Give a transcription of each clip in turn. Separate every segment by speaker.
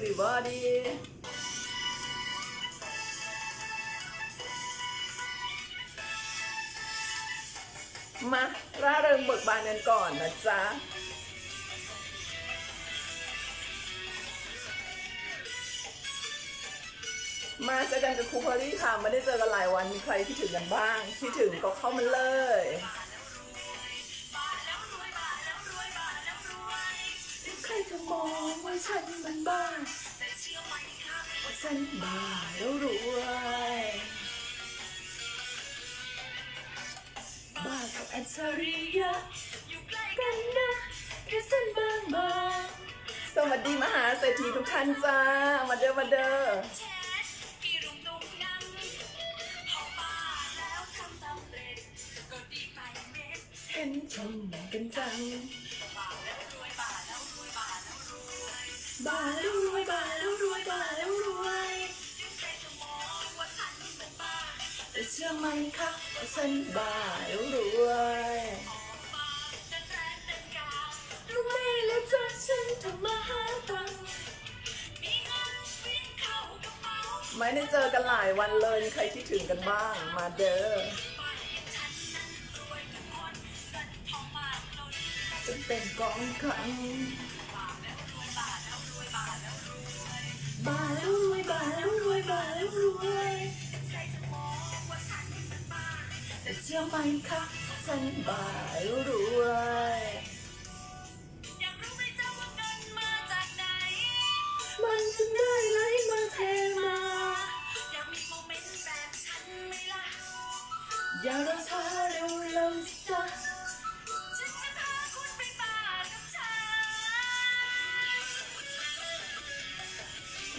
Speaker 1: everybody มาร่าเริงเบิกบานกันก่อนนะจ๊ะ มาเจอกันกับครูพอลลี่ค่ะ ไม่ได้เจอกันหลายวัน มีใครคิดถึงกันบ้างคิดถึงก็เข้ามาเลย ครจะมองว่าฉันมันบ้าว่าฉันบ้าแล้วรวยบ้ากับอัจฉริยะอยู่ใกล้กันนะแค่เส้นบางบางสวัสดีมหาเศรษฐีทุกท่านจ้า มาเด้อมาเด้อเห็นชมกันจัง บาแล้วรวยแต่เชื่อไหมคะว่าฉันบ้าแล้วรวยรู้ไหมแล้วจะฉันทำมาหาตังค์ไม่ได้เจอกันหลายวันเลยมีใครคิดถึงกันบ้าง มาเด้อจะเป็นกองคลัง บ้าแล้วรวยบ้าแล้วรวยบ้าแล้วรวยแต่เชื่อไหมคะฉันบ้าแล้วรวยอยากรู้ไหมเจ้าว่าเงินมาจากไหน มันจึงได้ไหลมาแทน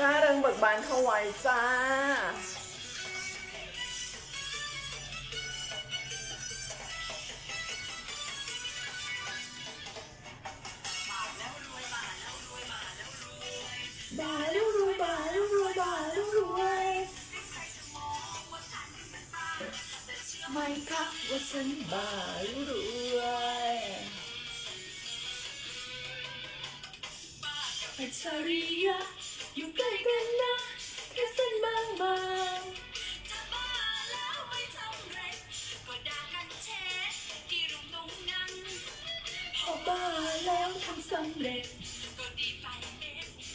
Speaker 1: ร่าเริงเบิกบานเข้าไว้จ้า บาแล้วรวยบาแล้วรวยบาแล้วรวยไม่ค่ะว่าฉันบาแล้วรวยอัจฉริยะ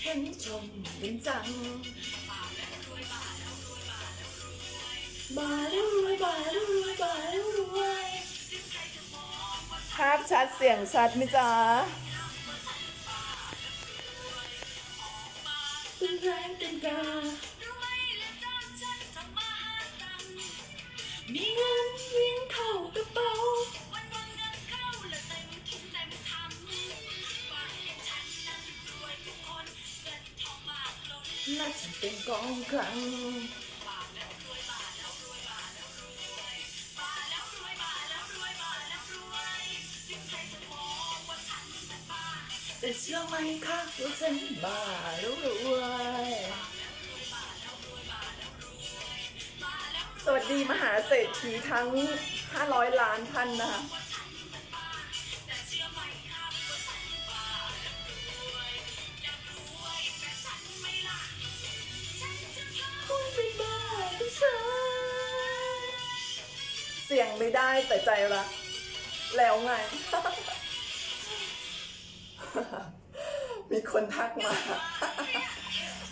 Speaker 1: เห็นชมเป็นจังบาแล้วรวยบาแล้วรวยบาแล้วรวยภาพชัดเสียงชัดไหมจ๊ะเป็นแรงเป็นกา น่าจะเป็นกองคลังแต่เชื่อไหมคะว่าฉันบ้าแล้วรวยสวัสดีมหาเศรษฐีทั้ง 500 ล้านท่านนะคะ สียงไม่ได้แต่ใจรักแล้วไง มีคนทักมา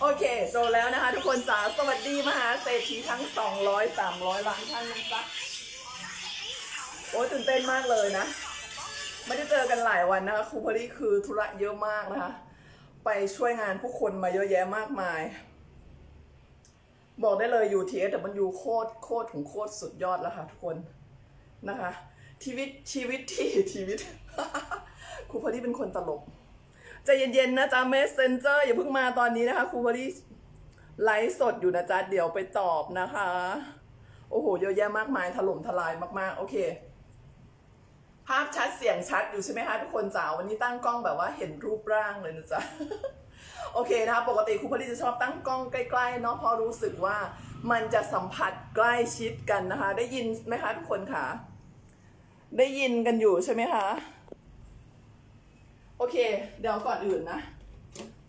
Speaker 1: โอเคโจแล้วนะคะ ทุกคนจ๋าสวัสดีมหาเศรษฐีทั้ง 200 300 ล้านท่านนะจ๊ะโอ้ยตื่นเต้นมากเลยนะ ไม่ได้เจอกันหลายวันนะคะครูพอลี่คือธุระเยอะมากนะคะ ไปช่วยงานผู้คนมาเยอะแยะมากมาย บอกได้เลยอยู่โคตรโคตรของโคตรสุดยอดแล้วค่ะทุกคนนะคะ ชีวิตชีวิตที่ชีวิต ครูพอลี่เป็นคนตลกใจเย็นๆนะจ๊ะ Messenger อย่าเพิ่งมาตอนนี้นะคะครูพอลี่ไลฟ์สดอยู่นะจ๊ะเดี๋ยวไปตอบนะคะ โอ้โหเยอะแยะมากมายถล่มทลายมากๆ โอเค ภาพชัดเสียงชัดอยู่ใช่ไหมคะทุกคนจ๋าวันนี้ตั้งกล้องแบบว่าเห็นรูปร่างเลยนะจ๊ะ โอเคนะคะปกติครูพอดีจะชอบตั้งกล้องใกล้ๆเนาะเพราะรู้สึกว่ามันจะสัมผัสใกล้ชิดกันนะคะ ได้ยินไหมคะทุกคนคะได้ยินกันอยู่ใช่ไหมคะโอเค เดี๋ยวก่อนอื่นนะ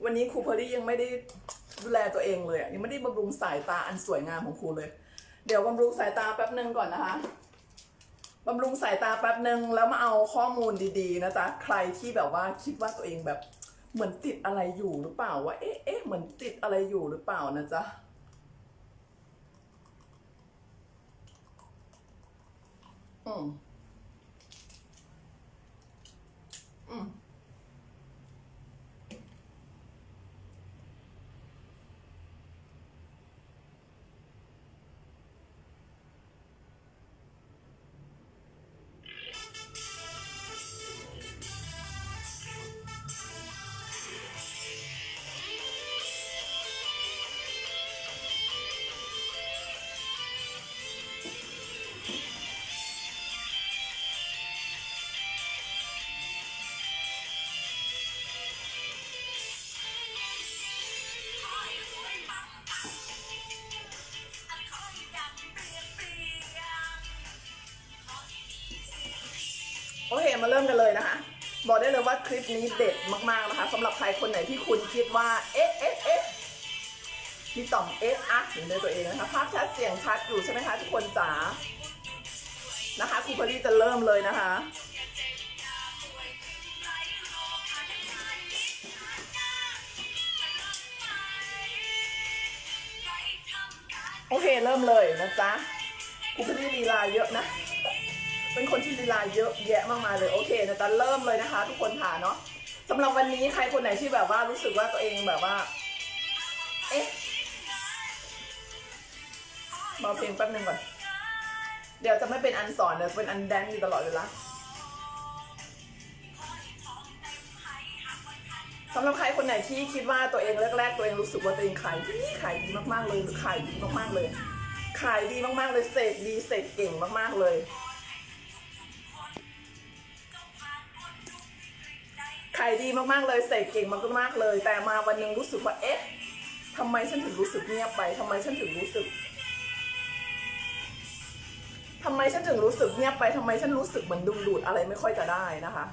Speaker 1: วันนี้ครูเพอรี่ยังไม่ได้ดูแลตัวเองเลยยังไม่ได้บำรุงสายตาอันสวยงามของครูเลย เดี๋ยวบำรุงสายตาแป๊บหนึ่งก่อนนะคะบำรุงสายตาแป๊บหนึ่งแล้วมาเอาข้อมูลดีๆนะจ๊ะใครที่แบบว่าคิดว่าตัวเองแบบ เหมือนติดอะไรอยู่หรือเปล่าว่าเอ๊ะเอ๊ะเหมือนติดอะไรอยู่หรือเปล่านะจ๊ะอืม คลิปนี้เด็ดมากๆนะคะสำหรับใครคนไหนที่คุณคิดว่า เอ๊ะเอ๊ะเอ๊ะพี่ต่อมเอ๊ะอะอยู่ในตัวเองนะคะภาพชัดเสียงชัดอยู่ใช่ไหมคะทุกคนจ๋านะคะครูพอลี่จะเริ่มเลยนะคะโอเคเริ่มเลยนะจ๊ะครูพอลี่ลีลาเยอะนะ เป็นคนที่ลีลาเยอะแยะมากมายเลยโอเคนะจ๊ะเริ่มเลยนะคะ ทุกคนค่ะเนาะสำหรับวันนี้ใครคนไหนที่แบบว่ารู้สึกว่าตัวเองแบบว่า เอ๊ะเบาเพลงแป๊บนึงก่อน เดี๋ยวจะไม่เป็นอันสอนเดี๋ยวจะเป็นอันแดนอยู่ตลอดเวลาสำหรับใครคนไหนที่คิดว่าตัวเองแรกๆ ตัวเองรู้สึกว่าตัวเองขายดีขายดีมากๆเลยหรือขายดีมากๆเลย ขายดีมากๆเลยเสกดีเสกเก่งมากๆเลย ขายดีมากๆเลยเสกเก่งมากๆเลย แต่มาวันหนึงรู้สึกว่าเอ๊ะทำไมฉันถึงรู้สึกเงียบไปทำไมฉันถึงรู้สึกทำไมฉันถึงรู้สึกเงียบไปทำไมฉันรู้สึกเหมือนดึงดูดอะไรไม่ค่อยจะได้นะคะ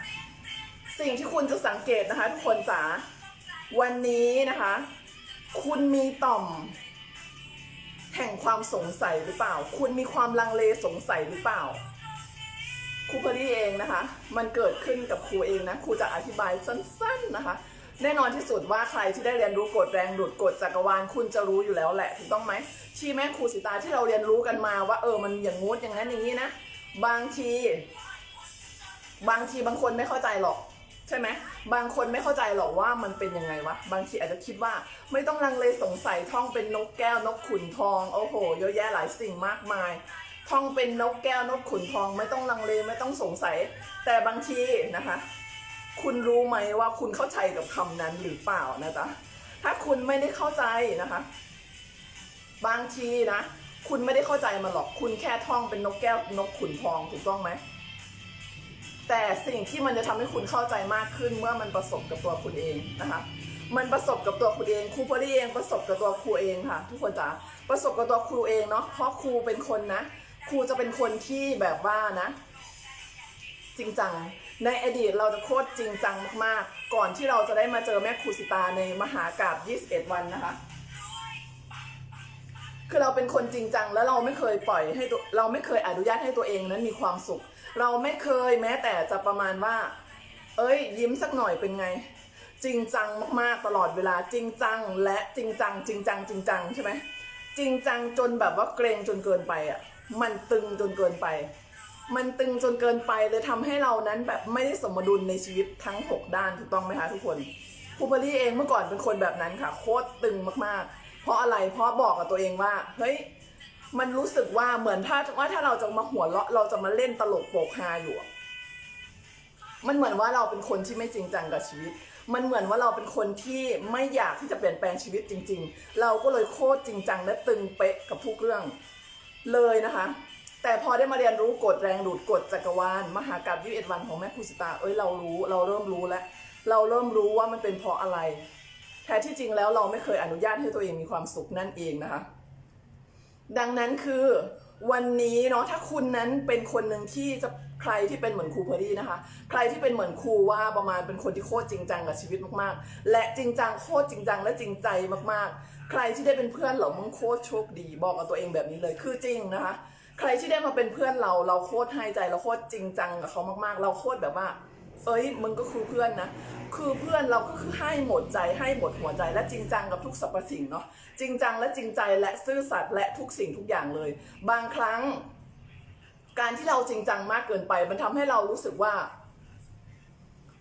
Speaker 1: สิ่งที่คุณจะสังเกตนะคะ ทุกคนจ๋าวันนี้นะคะ คุณมีต่อม แห่งความสงสัยหรือเปล่า คุณมีความลังเลสงสัยหรือเปล่า ครูพอดีเองนะคะ มันเกิดขึ้นกับครูเองนะครูจะอธิบายสั้นๆนะคะ แน่นอนที่สุดว่าใครที่ได้เรียนรู้กฎแรงดูดกฎจักรวาลคุณจะรู้อยู่แล้วแหละถูกต้องไหมที่แม่ครูสิตาที่เราเรียนรู้กันมาว่าเออมันอย่างงู้นอย่างนั้นอย่างนี้นะบางที บางทีบางคนไม่เข้าใจหรอกใช่ไหมบางคนไม่เข้าใจหรอกว่ามันเป็นยังไงวะ บางทีอาจจะคิดว่าไม่ต้องลังเลสงสัยท่องเป็นนกแก้วนกขุนทอง โอ้โห เยอะแยะหลายสิ่งมากมาย ท่องเป็นนกแก้วนกขุนทองไม่ต้องลังเลไม่ต้องสงสัย แต่บางทีนะคะ คุณรู้ไหมว่าคุณเข้าใจกับคำนั้นหรือเปล่านะจ๊ะถ้าคุณไม่ได้เข้าใจนะคะ บางทีนะ คุณไม่ได้เข้าใจมันหรอกคุณแค่ท่องเป็นนกแก้วนกขุนทองถูกต้องไหมแต่สิ่งที่มันจะทำให้คุณเข้าใจมากขึ้นเมื่อมันประสบกับตัวคุณเองนะคะ มันประสบกับตัวคุณเองครูพอดีเองประสบกับตัวครูเองค่ะ ทุกคนจ๋าประสบกับตัวครูเองเนาะเพราะครูเป็นคนนะ ครูจะเป็นคนที่แบบว่านะ จริงจัง ในอดีตเราจะโคตรจริงจังมากๆ ก่อนที่เราจะได้มาเจอแม่ครูสิตาในมหากราบ21 วันนะคะ คือเราเป็นคนจริงจัง แล้วเราไม่เคยปล่อยให้ตัวเราไม่เคยอนุญาตให้ตัวเองนั้นมีความสุข เราไม่เคยแม้แต่จะประมาณว่า เอ้ย ยิ้มสักหน่อยเป็นไงจริงจังมากๆตลอดเวลาจริงจังและจริงจัง จริงจัง จริงจังใช่ไหมจริงจังจนแบบว่าเกรงจนเกินไปอะ มันตึงจนเกินไป มันตึงจนเกินไปเลยทำให้เรานั้นแบบไม่ได้สมดุลในชีวิตทั้ง 6 ด้านถูกต้องไหมคะทุกคนคูเบอรี่เองเมื่อก่อนเป็นคนแบบนั้นค่ะ โคตรตึงมากๆ เพราะอะไรเพราะบอกกับตัวเองว่าเฮ้ยมันรู้สึกว่าเหมือนถ้าว่าถ้าเราจะมาหัวเราะเราจะมาเล่นตลกโปกฮาอยู่ มันเหมือนว่าเราเป็นคนที่ไม่จริงจังกับชีวิต มันเหมือนว่าเราเป็นคนที่ไม่อยากที่จะเปลี่ยนแปลงชีวิตจริง ๆ เราก็เลยโคตรจริงจังและตึงเป๊ะกับทุกเรื่อง เลยนะคะ แต่พอได้มาเรียนรู้กฎแรงดูดกฎจักรวาลมหากราบยี่สิบวันของแม่ครูสิตาเอ้ยเรารู้เราเริ่มรู้แล้วเราเริ่มรู้ว่ามันเป็นเพราะอะไรแท้ที่จริงแล้วเราไม่เคยอนุญาตให้ตัวเองมีความสุขนั่นเองนะคะ ดังนั้นคือวันนี้เนาะถ้าคุณนั้นเป็นคนหนึ่งที่จะใครที่เป็นเหมือนครูเพอรี่นะคะ ใครที่เป็นเหมือนครูว่าประมาณเป็นคนที่โคตรจริงจังกับชีวิตมากๆ และจริงจังโคตรจริงจังและจริงใจมากๆ ใครที่ได้เป็นเพื่อนเรามึงโคตรโชคดี บอกกับตัวเองแบบนี้เลยคือจริงนะคะ ใครที่ได้มาเป็นเพื่อนเราเราโคตรให้ใจเราโคตรจริงจังกับเขามากๆ เราโคตรแบบว่า เอ้ยมึงก็คือเพื่อนนะคือเพื่อนเราก็คือให้หมดใจให้หมดหัวใจและจริงจังกับทุกสรรพสิ่งเนาะจริงจังและจริงใจและซื่อสัตย์และทุกสิ่งทุกอย่างเลย บางครั้ง การที่เราจริงจังมากเกินไป มันทำให้เรารู้สึกว่า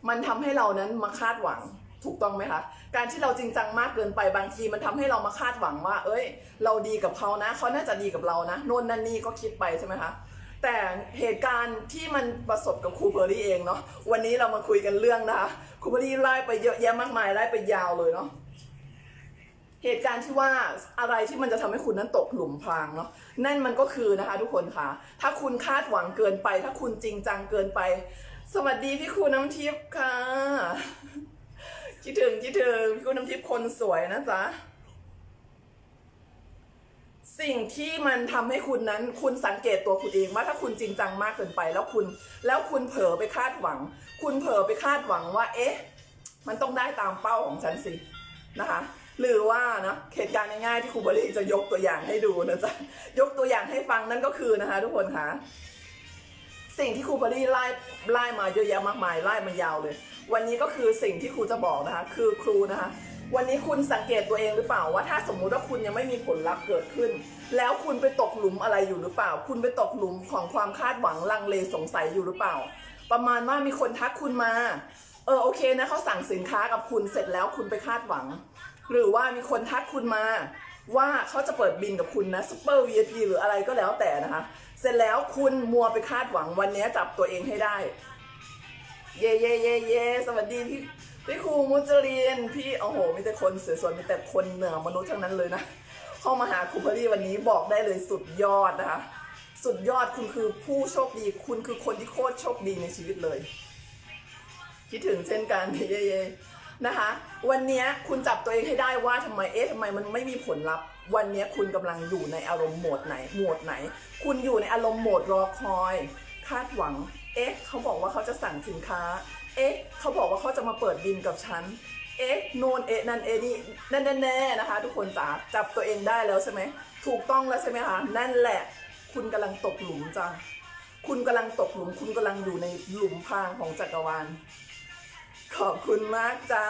Speaker 1: มันทำให้เรานั้นมาคาดหวัง ถูกต้องไหมคะ การที่เราจริงจังมากเกินไปบางทีมันทำให้เรามาคาดหวังว่า เอ้ย เราดีกับเขานะ เขาน่าจะดีกับเรานะโน่นนั่นนี่ก็คิดไปใช่ไหมคะ แต่เหตุการณ์ที่มันประสบกับครูเพอร์รี่เองเนาะ วันนี้เรามาคุยกันเรื่องนะคะ ครูเพอร์รี่ไล่ไปเยอะแยะมากมายไล่ไปยาวเลยเนาะ เหตุการณ์ที่ว่าอะไรที่มันจะทำให้คุณนั้นตกหลุมพรางเนาะ นั่นมันก็คือนะคะ ทุกคนค่ะถ้าคุณคาดหวังเกินไป ถ้าคุณจริงจังเกินไป สวัสดีพี่ครูน้ำทิพย์ค่ะ คิดถึงคิดถึงพี่ครูน้ำทิพย์คนสวยนะจ๊ะ สิ่งที่มันทำให้คุณนั้น คุณสังเกตตัวคุณเองว่าถ้าคุณจริงจังมากเกินไปแล้วคุณ แล้วคุณเผลอไปคาดหวัง คุณเผลอไปคาดหวังว่า เอ๊ะ มันต้องได้ตามเป้าของฉันสินะคะ หรือว่านะเหตุการณ์ง่ายๆที่ครูบริจะยกตัวอย่างให้ดูนะจ๊ะยกตัวอย่างให้ฟังนั่นก็คือนะคะ ทุกคนคะ สิ่งที่ครูบริไล่ไล่มาเยอะแยะมากมายไล่มันยาวเลย วันนี้ก็คือสิ่งที่ครูจะบอกนะคะ คือครูนะคะ วันนี้คุณสังเกตตัวเองหรือเปล่าว่าถ้าสมมุติว่าคุณยังไม่มีผลลัพธ์เกิดขึ้น แล้วคุณไปตกหลุมอะไรอยู่หรือเปล่า คุณไปตกหลุมของความคาดหวังลังเลสงสัยอยู่หรือเปล่า ประมาณว่ามีคนทักคุณมาเออโอเคนะเขาสั่งสินค้ากับคุณเสร็จแล้วคุณไปคาดหวัง หรือว่ามีคนทักคุณมาว่าเขาจะเปิดบินกับคุณนะซูเปอร์ VIP หรืออะไรก็แล้วแต่นะคะ เสร็จแล้วคุณมัวไปคาดหวังวันนี้จับตัวเองให้ได้ เย่เย่เย่เย่สวัสดีพี่พี่ครูมุจลินพี่โอ้โหมีแต่คนสวยๆมีแต่คนเหนือมนุษย์ทั้งนั้นเลยนะเข้ามาหาครูพอรี่วันนี้บอกได้เลยสุดยอดนะคะสุดยอดคุณคือผู้โชคดี คุณคือคนที่โคตรโชคดีในชีวิตเลย คิดถึงเช่นกันเย่เย่ นะคะ วันนี้คุณจับตัวเองให้ได้ว่าทำไมเอ๊ะทำไมมันไม่มีผลลัพธ์ วันนี้คุณกำลังอยู่ในอารมณ์โหมดไหนโหมดไหน คุณอยู่ในอารมณ์โหมดรอคอย คาดหวัง เอ๊ะ เขาบอกว่าเขาจะสั่งสินค้า เอ๊ะ เขาบอกว่าเขาจะมาเปิดบินกับฉันเอ๊ะโนนเอ๊ะนั่นเอ๊ะนี่นั่นแน่ๆนะคะ ทุกคนจ๋าจับตัวเองได้แล้วใช่ไหมถูกต้องแล้วใช่ไหมคะนั่นแหละ คุณกำลังตกหลุมจ้ะคุณกำลังตกหลุม คุณกำลังอยู่ในหลุมพรางของจักรวาล ขอบคุณมากจ้า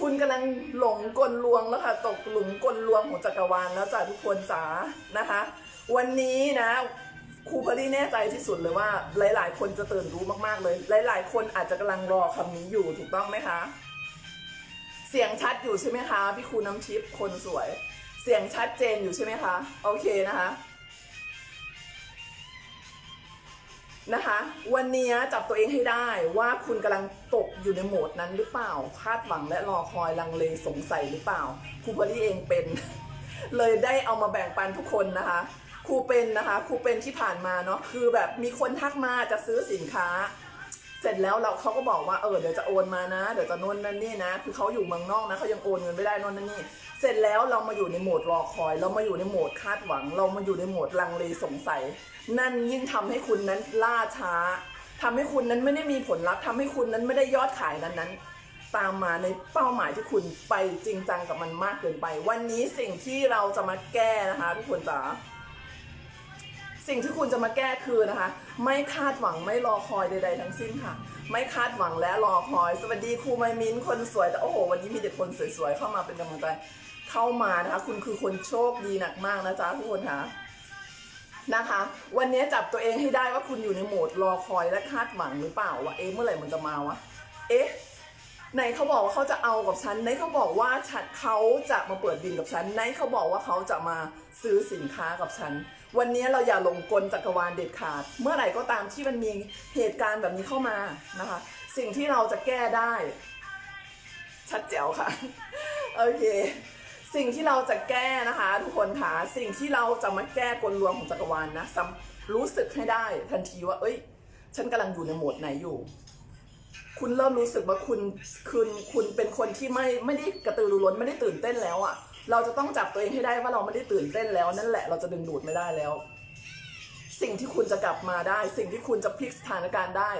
Speaker 1: คุณกำลังหลงกลลวงแล้วค่ะ ตกหลุมกลลวงของจักรวาลแล้วจ้าทุกคนจ๋านะคะ วันนี้นะครูพอดีแน่ใจที่สุดเลยว่า หลาย ๆ คนจะตื่นรู้มากๆเลย หลาย ๆ คนอาจจะกำลังรอคำนี้อยู่ถูกต้องไหมคะ เสียงชัดอยู่ใช่ไหมคะ พี่ครูน้ำทิพย์คนสวย เสียงชัดเจนอยู่ใช่ไหมคะ โอเคนะคะ นะคะ วันนี้จับตัวเองให้ได้ว่าคุณกำลังตกอยู่ในโหมดนั้นหรือเปล่า คาดหวังและรอคอยลังเลสงสัยหรือเปล่าครูพอดีเองเป็น เลยได้เอามาแบ่งปันทุกคนนะคะครูเป็นนะคะครูเป็นที่ผ่านมาเนาะคือแบบมีคนทักมาจะซื้อสินค้า เสร็จแล้วเราเขาก็บอกว่าเออเดี๋ยวจะโอนมานะ เดี๋ยวจะโน่นนั่นนี่นะ คือเขาอยู่เมืองนอกนะเขายังโอนเงินไม่ได้โน่นนั่นนี่ เสร็จแล้วเรามาอยู่ในโหมดรอคอย เรามาอยู่ในโหมดคาดหวัง เรามาอยู่ในโหมดลังเลสงสัย นั่นยิ่งทำให้คุณนั้นล่าช้าทำให้คุณนั้นไม่ได้มีผลลัพธ์ทำให้คุณนั้นไม่ได้ยอดขายนั้นนั้นตามมาในเป้าหมายที่คุณไปจริงจังกับมันมากเกินไป วันนี้สิ่งที่เราจะมาแก้นะคะทุกคนจ๋า สิ่งที่คุณจะมาแก้คือนะคะ ไม่คาดหวังไม่รอคอยใด ๆ ทั้งสิ้นค่ะ ไม่คาดหวังและรอคอย สวัสดีครูไมมินคนสวยแต่โอ้โหวันนี้มีแต่คนสวยๆเข้ามาเป็นกำลังใจเข้ามานะคะ คุณคือคนโชคดีหนักมากนะจ๊ะทุกคนค่ะนะคะ วันนี้จับตัวเองให้ได้ว่าคุณอยู่ในโหมดรอคอยและคาดหวังหรือเปล่าว่าเอ๊ะเมื่อไหร่มันจะมาวะเอ๊ะไหนเขาบอกว่าเขาจะเอากับฉันไหนเขาบอกว่าฉันเขาจะมาเปิดบินกับฉันไหนเขาบอกว่าเขาจะมาซื้อสินค้ากับฉัน วันนี้เราอย่าหลงกลจักรวาลเด็ดขาด เมื่อไหร่ก็ตามที่มันมีเหตุการณ์แบบนี้เข้ามานะคะ สิ่งที่เราจะแก้ได้ ชัดแจ๋วค่ะ โอเค สิ่งที่เราจะแก้นะคะ ทุกคนค่ะสิ่งที่เราจะมาแก้กลลวงของจักรวาลนะซ้ำรู้สึกให้ได้ทันทีว่า เอ้ย ฉันกำลังอยู่ในโหมดไหนอยู่ คุณเริ่มรู้สึกว่าคุณคุณคุณเป็นคนที่ไม่ไม่ได้กระตือรือร้นไม่ได้ตื่นเต้นแล้วอะ่ะ เราจะต้องจับตัวเองให้ได้ว่าเราไม่ได้ตื่นเต้นแล้วนั่นแหละเราจะดึงดูดไม่ได้แล้ว สิ่งที่คุณจะกลับมาได้ สิ่งที่คุณจะพลิกสถานการณ์ได้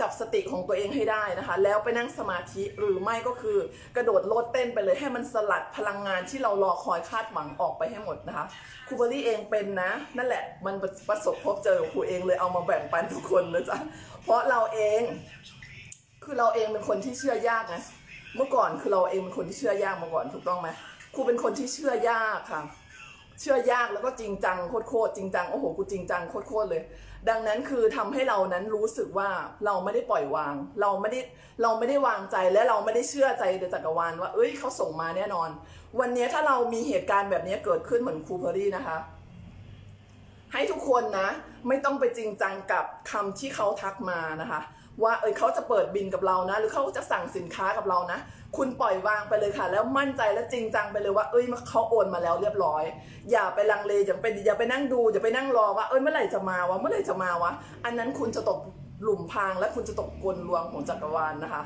Speaker 1: จับสติของตัวเองให้ได้นะคะ แล้วไปนั่งสมาธิหรือไม่ก็คือกระโดดโลดเต้นไปเลยให้มันสลัดพลังงานที่เรารอคอยคาดหวังออกไปให้หมดนะคะครูเบอรี่เองเป็นนะ นั่นแหละมันประสบพบเจอกับครูเองเลยเอามาแบ่งปันทุกคนนะจ๊ะเพราะเราเอง คือเราเองเป็นคนที่เชื่อยากนะเมื่อก่อนคือเราเองเป็นคนที่เชื่อยากมาก่อนถูกต้องไหม รูเป็นคนที่เชื่อยากค่ะ เชื่อยากแล้วก็จริงจังโคตรจริงจังโอ้โหกูจริงจังโคตรเลย ดังนั้นคือทำให้เรานั้นรู้สึกว่าเราไม่ได้ปล่อยวาง เราไม่ได้เราไม่ได้วางใจและเราไม่ได้เชื่อใจในจักรวาลว่า เอ้ยเขาส่งมาแน่นอน วันนี้ถ้าเรามีเหตุการณ์แบบนี้เกิดขึ้นเหมือนครูเพอรี่นะคะให้ทุกคนนะ ไม่ต้องไปจริงจังกับคำที่เขาทักมานะคะ ว่าเอยเขาจะเปิดบินกับเรานะ หรือเขาจะสั่งสินค้ากับเรานะ คุณปล่อยวางไปเลยค่ะ แล้วมั่นใจและจริงจังไปเลยว่าเอ้ยเขาโอนมาแล้วเรียบร้อย อย่าไปลังเลอย่าไปอย่าไปนั่งดูอย่าไปนั่งรอว่าเอ้ยเมื่อไหร่จะมาวะเมื่อไหร่จะมาวะอันนั้นคุณจะตกหลุมพรางและคุณจะตกกลลวงของจักรวาลนะคะ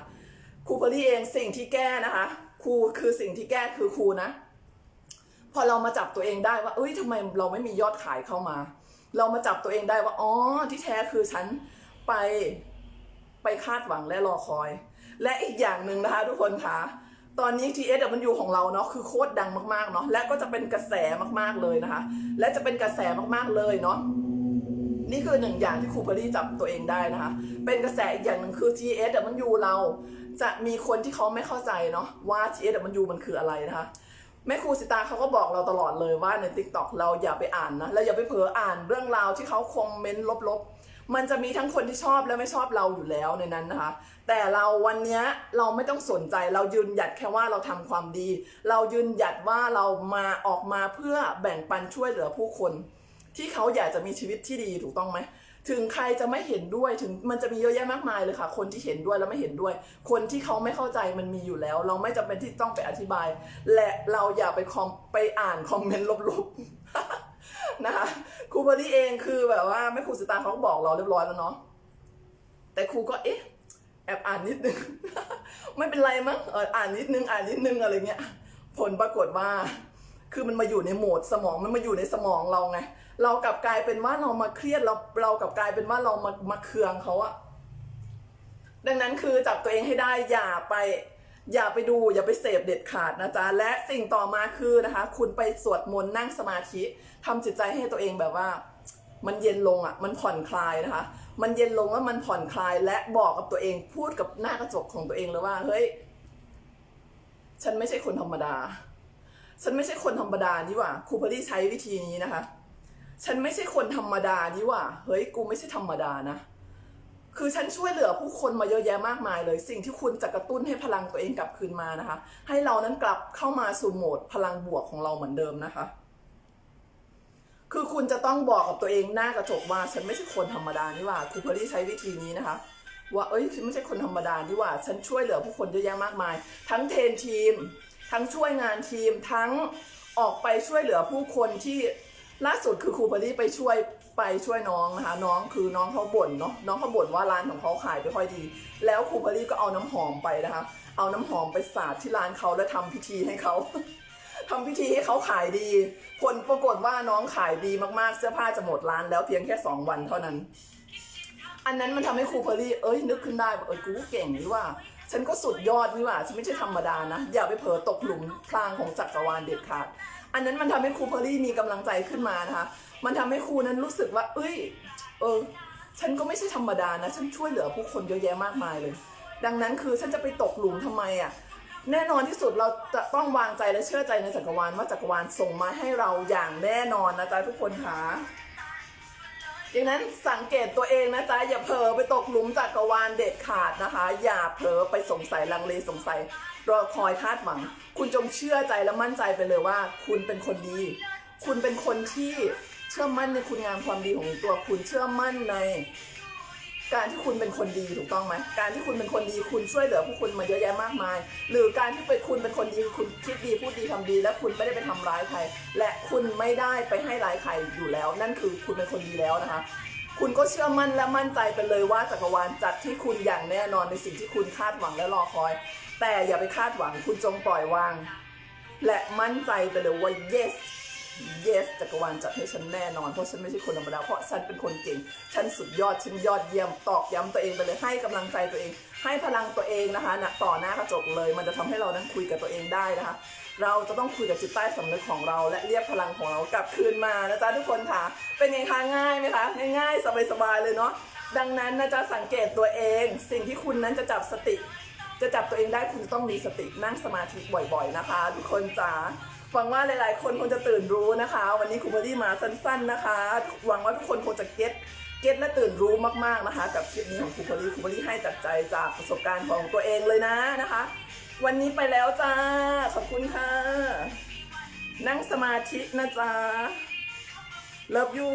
Speaker 1: ครูพอรี่เองสิ่งที่แก้นะคะครูคือสิ่งที่แก้คือครูนะ พอเรามาจับตัวเองได้ว่าเอ้ยทำไมเราไม่มียอดขายเข้ามา เรามาจับตัวเองได้ว่าอ๋อที่แท้คือฉันไป ไปคาดหวังและรอคอย และอีกอย่างหนึ่งนะคะทุกคนคะตอนนี้ TSW ของเราเนาะคือโคตรดังมากๆเนาะและก็จะเป็นกระแสมากๆเลยนะคะ และจะเป็นกระแสมากๆเลยเนาะนี่คือหนึ่งอย่างที่ครูเพอรี่จับตัวเองได้นะคะ เป็นกระแสอีกอย่างหนึ่งคือ TSW เราจะมีคนที่เขาไม่เข้าใจเนาะว่า TSW มันคืออะไรนะคะแม่ครูสิตาเขาก็บอกเราตลอดเลยว่าใน t ิ k t o k เราอย่าไปอ่านนะแล้วอย่าไปเผลออ่านเรื่องราวที่เขาคอมเมนต์ลบๆ มันจะมีทั้งคนที่ชอบและไม่ชอบเราอยู่แล้วในนั้นนะคะ แต่เราวันนี้เราไม่ต้องสนใจ เรายืนหยัดแค่ว่าเราทำความดี เรายืนหยัดว่าเรามาออกมาเพื่อแบ่งปันช่วยเหลือผู้คน ที่เขาอยากจะมีชีวิตที่ดีถูกต้องไหมถึงใครจะไม่เห็นด้วยถึงมันจะมีเยอะแยะมากมายเลยค่ะ คนที่เห็นด้วยและไม่เห็นด้วย คนที่เขาไม่เข้าใจมันมีอยู่แล้ว เราไม่จำเป็นที่ต้องไปอธิบาย และเราอย่าไปคอมไปอ่านคอมเมนต์ลบๆ นะคะครูบอดี้เองคือแบบว่าแม่ครูสตาร์เขาบอกเราเรียบร้อยแล้วเนาะแต่ครูก็เอ๊ะแอบอ่านนิดนึง ไม่เป็นไรมั้งเอออ่านนิดนึงอ่านนิดนึงอะไรเงี้ย ผลปรากฏว่า คือมันมาอยู่ในโหมดสมองมันมาอยู่ในสมองเราไงเรากลับกลายเป็นว่าเรามาเครียดเราเรากลับกลายเป็นว่าเรามามาเคืองเขาอะดังนั้นคือจับตัวเองให้ได้อย่าไป อย่าไปดูอย่าไปเสพเด็ดขาดนะจ๊ะ และสิ่งต่อมาคือนะคะ คุณไปสวดมนต์นั่งสมาธิทำจิตใจให้ตัวเองแบบว่า มันเย็นลงอะ มันผ่อนคลายนะคะ มันเย็นลงว่ามันผ่อนคลาย และบอกกับตัวเองพูดกับหน้ากระจกของตัวเองเลยว่าเฮ้ยฉันไม่ใช่คนธรรมดา ฉันไม่ใช่คนธรรมดานี่ว่าครูพอดีใช้วิธีนี้นะคะ ฉันไม่ใช่คนธรรมดานี่ว่าเฮ้ยกูไม่ใช่ธรรมดานะ คือฉันช่วยเหลือผู้คนมาเยอะแยะมากมายเลย สิ่งที่คุณจะกระตุ้นให้พลังตัวเองกลับคืนมานะคะ ให้เรานั้นกลับเข้ามาสู่โหมดพลังบวกของเราเหมือนเดิมนะคะ คือคุณจะต้องบอกกับตัวเองหน้ากระจกว่า ฉันไม่ใช่คนธรรมดานี่หว่าครูเพอรี่ใช้วิธีนี้นะคะ ว่าเอ้ยฉันไม่ใช่คนธรรมดานี่หว่า ฉันช่วยเหลือผู้คนเยอะแยะมากมาย ทั้งเทรนทีม ทั้งช่วยงานทีมทั้งออกไปช่วยเหลือผู้คนที่ล่าสุดคือครูเพอรี่ไปช่วย ไปช่วยน้องนะคะ น้องคือน้องเขาบ่นเนาะน้องเขาบ่นว่าร้านของเขาขายไม่ค่อยดี แล้วครูเพอรี่ก็เอาน้ำหอมไปนะคะ เอาน้ำหอมไปสาดที่ร้านเขาแล้วทำพิธีให้เขาทำพิธีให้เขาขายดี ผลปรากฏว่าน้องขายดีมากๆ เสื้อผ้าจะหมดร้านแล้วเพียงแค่สองวันเท่านั้น อันนั้นมันทำให้ครูเพอรี่เอ้ยนึกขึ้นได้ว่าเออกูเก่งนี่ว่า ฉันก็สุดยอดนี่ว่าฉันไม่ใช่ธรรมดานะ อย่าไปเผลอตกหลุมพรางของจักรวาลเด็ดขาด อันนั้นมันทำให้ครูเพอรี่มีกำลังใจขึ้นมานะคะ มันทำให้ครูนั้นรู้สึกว่า เอ้ย เออ ฉันก็ไม่ใช่ธรรมดานะ ฉันช่วยเหลือผู้คนเยอะแยะมากมายเลย ดังนั้นคือฉันจะไปตกหลุมทำไมอะ แน่นอนที่สุดเราจะต้องวางใจและเชื่อใจในจักรวาลว่าจักรวาลส่งมาให้เราอย่างแน่นอนนะจ๊ะทุกคนคะดังนั้นสังเกตตัวเองนะจ๊ะอย่าเผลอไปตกหลุมจักรวาลเด็ดขาดนะคะ อย่าเผลอไปสงสัยลังเลสงสัยรอคอยคาดหวัง คุณจงเชื่อใจและมั่นใจไปเลยว่า คุณเป็นคนดี คุณเป็นคนที่ เชื่อมั่นในคุณงามความดีของตัวคุณเชื่อมั่นใน การที่คุณเป็นคนดีถูกต้องไหมการที่คุณเป็นคนดีคุณช่วยเหลือผู้คนมาเยอะแยะมากมาย หรือการที่เป็นคุณเป็นคนดีคุณคิดดีพูดดีทำดี และคุณไม่ได้ไปทำร้ายใคร และคุณไม่ได้ไปให้ร้ายใครอยู่แล้ว นั่นคือคุณเป็นคนดีแล้วนะคะคุณก็เชื่อมั่นและมั่นใจไปเลยว่าจักรวาลจัดที่คุณอย่างแน่นอนในสิ่งที่คุณคาดหวังและรอคอย แต่อย่าไปคาดหวังคุณจงปล่อยวาง และมั่นใจไปเลยว่า yes yes จักรวาลจัดให้ฉันแน่นอน เพราะฉันไม่ใช่คนธรรมดา เพราะฉันเป็นคนเก่ง ฉันสุดยอด ฉันยอดเยี่ยม ตอกย้ำตัวเองไปเลย ให้กำลังใจตัวเอง ให้พลังตัวเองนะคะนะต่อหน้ากระจกเลย มันจะทำให้เรานั้นคุยกับตัวเองได้นะคะ เราจะต้องคุยกับจิตใต้สำนึกของเรา และเรียกพลังของเรากลับคืนมานะจ๊ะทุกคนค่ะ เป็นไงคะง่ายไหมคะ ง่ายๆสบายๆเลยเนาะ ดังนั้นนะจ๊ะสังเกตตัวเอง สิ่งที่คุณนั้นจะจับสติ จะจับตัวเองได้คุณต้องมีสตินั่งสมาธิบ่อย ๆ นะคะ ทุกคนจ๋า หวังว่าหลาย ๆ คนคงจะตื่นรู้นะคะ วันนี้คุณพอดีมาสั้น ๆ นะคะ หวังว่าทุกคนคงจะเก็ตเก็ตและตื่นรู้มาก ๆ นะคะ กับคลิปนี้ของคุณพอดีคุณพอดีให้จากใจจากประสบการณ์ของตัวเองเลยนะนะคะ วันนี้ไปแล้วจ้า ขอบคุณค่ะ นั่งสมาธินะจ๊ะ love you